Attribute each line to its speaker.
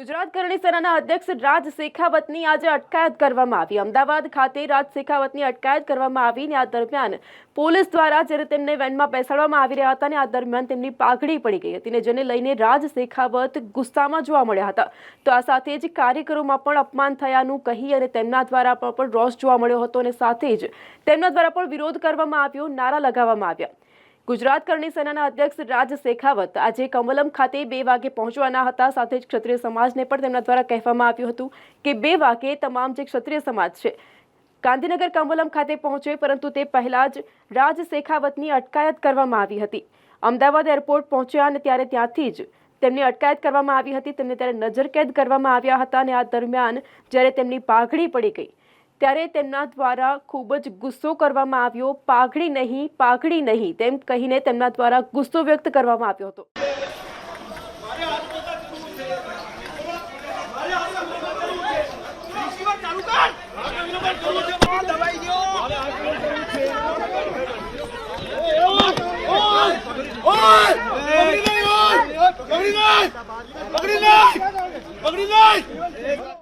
Speaker 1: ગુજરાત કરણી સેનાના અધ્યક્ષ રાજ શેખાવતની આજે અટકાયત કરવામાં આવી. અમદાવાદ ખાતે રાજ શેખાવતની અટકાયત કરવામાં આવી ને આ દરમિયાન પોલીસ દ્વારા જ્યારે તેમને વેનમાં બેસાડવામાં આવી રહ્યા હતા ને આ દરમિયાન તેમની પાઘડી પડી ગઈ હતી ને જેને લઈને રાજ શેખાવત ગુસ્સામાં જોવા મળ્યા હતા. તો આ સાથે જ કાર્યકરોમાં પણ અપમાન થયાનું કહી અને તેમના દ્વારા પણ રોષ જોવા મળ્યો હતો અને સાથે જ તેમના દ્વારા પણ વિરોધ કરવામાં આવ્યો, નારા લગાવવામાં આવ્યા. ગુજરાત કરણી સેનાના અધ્યક્ષ રાજ શેખાવત આજે કમલમ ખાતે બે વાગે પહોંચવાના હતા. સાથે જ ક્ષત્રિય સમાજને પણ તેમના દ્વારા કહેવામાં આવ્યું હતું કે બે વાગે તમામ જે ક્ષત્રિય સમાજ છે, ગાંધીનગર કમલમ ખાતે પહોંચે, પરંતુ તે પહેલાં જ રાજ શેખાવતની અટકાયત કરવામાં આવી હતી. અમદાવાદ એરપોર્ટ પહોંચ્યા અને ત્યારે ત્યાંથી જ તેમની અટકાયત કરવામાં આવી હતી. તેમને ત્યારે નજરકેદ કરવામાં આવ્યા હતા અને આ દરમિયાન જ્યારે તેમની પાઘડી પડી ગઈ ત્યારે તેમના દ્વારા ખૂબ જ ગુસ્સો કરવામાં આવ્યો પાઘડી નહીં પાઘડી નહીં તેમ કહીને તેમના દ્વારા ગુસ્સો વ્યક્ત કરવામાં આવ્યો હતો
Speaker 2: પકડી લે પકડી લે પકડી નહીં